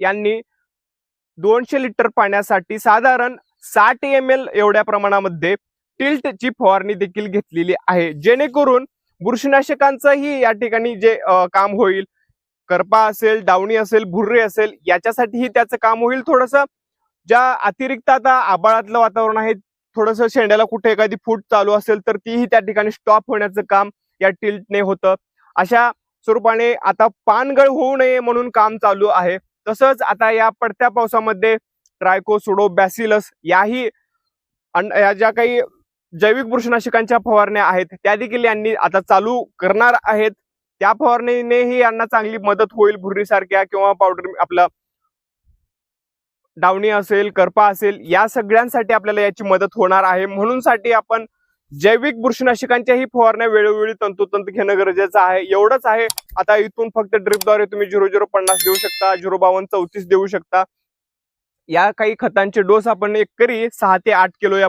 यांनी दोनशे लिटर पाण्यासाठी साधारण साठ एम एल एवढ्या प्रमाणामध्ये टिल्टची फवारणी देखील घेतलेली आहे. जेणेकरून बुरशीनाशकांचंही या ठिकाणी जे काम होईल करपा असेल डावणी असेल भुर्रे असेल याच्यासाठीही त्याचं काम होईल. थोडस ज्या अतिरिक्त आता आबाळातलं वातावरण आहे थोडंसं शेंड्याला कुठे एखादी फूट चालू असेल तर तीही त्या ठिकाणी स्टॉप होण्याचं काम या टिल्टने होतं. अशा स्वरूपाने आता पानगळ होऊ नये म्हणून काम चालू आहे. तसंच आता या पडत्या पावसामध्ये ट्रायकोसुडो बॅसिलस याही या ज्या काही जैविक बुरशनाशकांच्या फवारण्या आहेत त्या देखील यांनी आता चालू करणार आहेत. त्या फवारणीनेही यांना चांगली मदत होईल भुर्रीसारख्या किंवा पावडर आपला डावणी असेल करपा असेल या सगळ्यांसाठी आपल्याला याची मदत होणार आहे. म्हणून साठी आपण जैविक बुरशीनाशकांच्याही फवारण्या वेळोवेळी तंतोतंत घेणं गरजेचं आहे. एवढंच आहे. आता इथून फक्त ड्रिपद्वारे तुम्ही झिरो झिरो पन्नास देऊ शकता झिरो बावन्न चौतीस देऊ शकता. या काही खतांचे डोस आपण एक करी सहा ते आठ किलो या